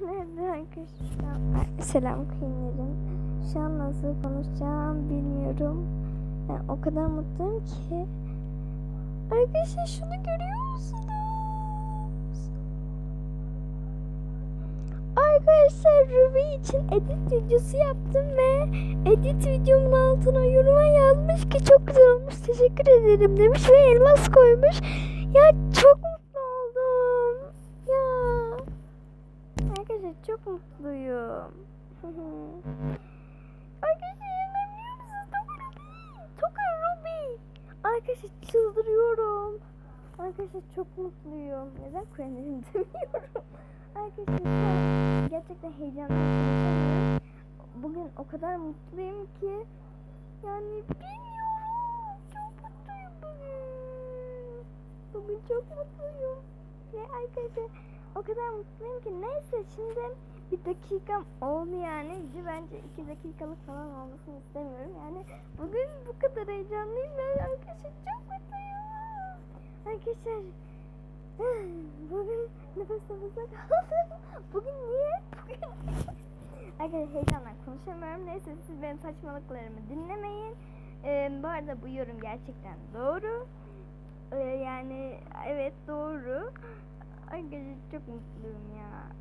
Nerede arkadaşlar? Selam kıyınlarım. Şu an nasıl konuşacağım bilmiyorum. Yani o kadar mutluyum ki. Arkadaşlar şunu görüyor musunuz? Arkadaşlar Ruby için edit videosu yaptım ve edit videomun altına yoruma yazmış ki çok güzel olmuş teşekkür ederim demiş ve elmas koymuş. Ya çok mutlu oldum. Ya. Arkadaşlar çok mutluyum. Arkadaşlar inanabiliyor musunuz? Toka Ruby. Toka Ruby. Arkadaşlar çıldırıyorum. Arkadaşlar çok mutluyum. Neden Kurenlerim demiyorum. Arkadaşlar gerçekten heyecanlandım. Bugün o kadar mutluyum ki yani bilmiyorum. Çok mutluyum bugün. Bugün çok mutluyum. Ve arkadaşlar o kadar mutluyum ki neyse şimdi bir dakikam oldu yani. Bence iki dakikalık falan olmasını istemiyorum. Yani bugün bu kadar heyecanlıyım ve arkadaşlar çok mutluyum. Arkadaşlar bugün nefes nefese kaldım. Bugün niye? Bugün Arkadaşlar heyecanla konuşamıyorum. Neyse siz benim saçmalıklarımı dinlemeyin. Ee, bu arada bu yorum gerçekten doğru. Ee, yani evet doğru. Arkadaşlar çok mutluyum ya.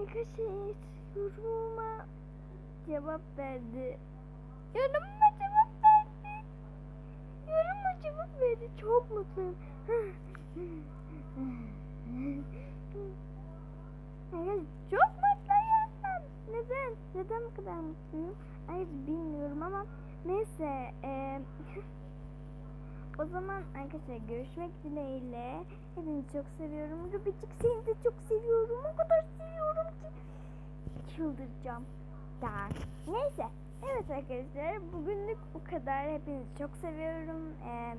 Aa, Arkadaşlar yorumuma cevap verdi. Yorumuma cevap verdi. Yorumuma cevap verdi. Çok mutluyum. Çok mutluyum. Neden? Neden bu kadar mutluyum? Hayır bilmiyorum ama neyse. eee, o zaman arkadaşlar görüşmek dileğiyle. Hepinizi çok seviyorum. Rubicik seni de çok seviyorum. O kadar seviyorum ki çıldıracağım. Ya. Neyse. Evet arkadaşlar bugünlük bu kadar. Hepinizi çok seviyorum. Eee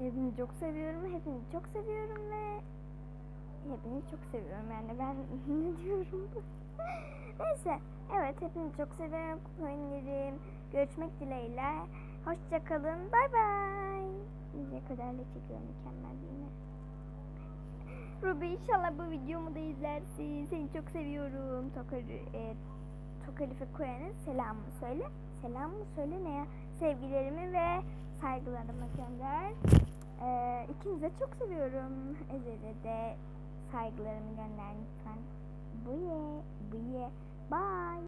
Hepinizi çok seviyorum. Hepinizi çok seviyorum ve hepinizi çok seviyorum. Yani ben ne diyorum? Neyse. Evet hepinizi çok seviyorum. Oyunlarım. Görüşmek dileğiyle. Hoşça kalın. Bay bay. Ne kadarla çekiyorum mükemmel değil mi? Ruby inşallah bu videomu da izlersin. Seni çok seviyorum. Tokarı, e, Tokalife Koyan'a selamımı söyle. Selamımı söyle ne ya? Sevgilerimi ve saygılarımı gönder. Ee, ikinizi çok seviyorum. Ezel'e de saygılarımı gönder lütfen. Buye, buye, bye.